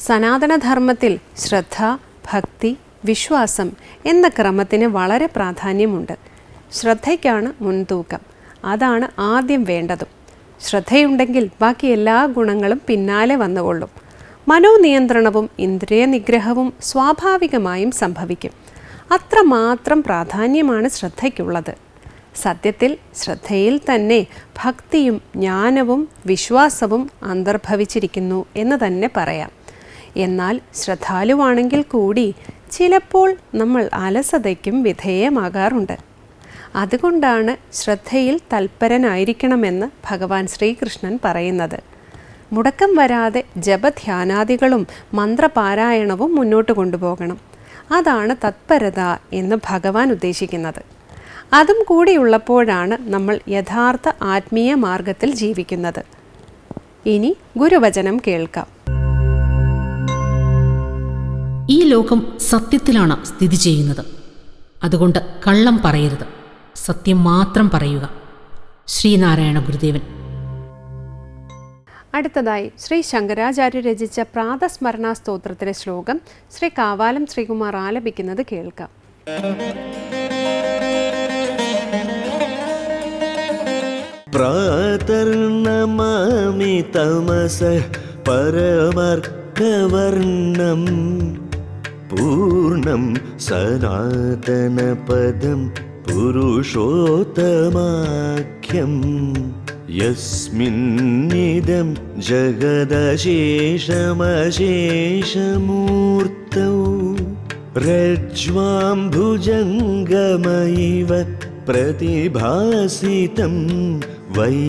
സനാതനധർമ്മത്തിൽ ശ്രദ്ധ ഭക്തി വിശ്വാസം എന്ന ക്രമത്തിന് വളരെ പ്രാധാന്യമുണ്ട്. ശ്രദ്ധയ്ക്കാണ് മുൻതൂക്കം. അതാണ് ആദ്യം വേണ്ടതും. ശ്രദ്ധയുണ്ടെങ്കിൽ ബാക്കി എല്ലാ ഗുണങ്ങളും പിന്നാലെ വന്നുകൊള്ളും. മനോനിയന്ത്രണവും ഇന്ദ്രിയ നിഗ്രഹവും സ്വാഭാവികമായും സംഭവിക്കും. അത്രമാത്രം പ്രാധാന്യമാണ് ശ്രദ്ധയ്ക്കുള്ളത്. സത്യത്തിൽ ശ്രദ്ധയിൽ തന്നെ ഭക്തിയും ജ്ഞാനവും വിശ്വാസവും അന്തർഭവിച്ചിരിക്കുന്നു എന്ന് തന്നെ പറയാം. എന്നാൽ ശ്രദ്ധാലുവാണെങ്കിൽ കൂടി ചിലപ്പോൾ നമ്മൾ അലസതയ്ക്കും വിധേയമാകാറുണ്ട്. അതുകൊണ്ടാണ് ശ്രദ്ധയിൽ തൽപരനായിരിക്കണമെന്ന് ഭഗവാൻ ശ്രീകൃഷ്ണൻ പറയുന്നത്. മുടക്കം വരാതെ ജപധ്യാനാദികളും മന്ത്രപാരായണവും മുന്നോട്ട് കൊണ്ടുപോകണം. അതാണ് തത്പരത എന്ന് ഭഗവാൻ ഉദ്ദേശിക്കുന്നത്. അതും കൂടിയുള്ളപ്പോഴാണ് നമ്മൾ യഥാർത്ഥ ആത്മീയ മാർഗത്തിൽ ജീവിക്കുന്നത്. ഇനി ഗുരുവചനം കേൾക്കാം. ഈ ലോകം സത്യത്തിലാണ് സ്ഥിതി ചെയ്യുന്നത്. അതുകൊണ്ട് കള്ളം പറയരുത്. സത്യം മാത്രം പറയുക. ശ്രീനാരായണ ഗുരുദേവൻ. അടുത്തതായി ശ്രീ ശങ്കരാചാര്യ രചിച്ച പ്രാതസ്മരണ സ്തോത്രത്തിലെ ശ്ലോകം ശ്രീ കാവാലം ശ്രീകുമാർ ആലപിക്കുന്നത് കേൾക്കാം. പ്രാതർണമാമി തമസ പരമർക്കവർണം पूर्णं सनातनपदं पुरुषोत्तमाख्यं यस्मिन्निदं जगदशेषमशेषमूर्तौ रज्ज्वाम्भुजङ्गमैव प्रतिभासितं वै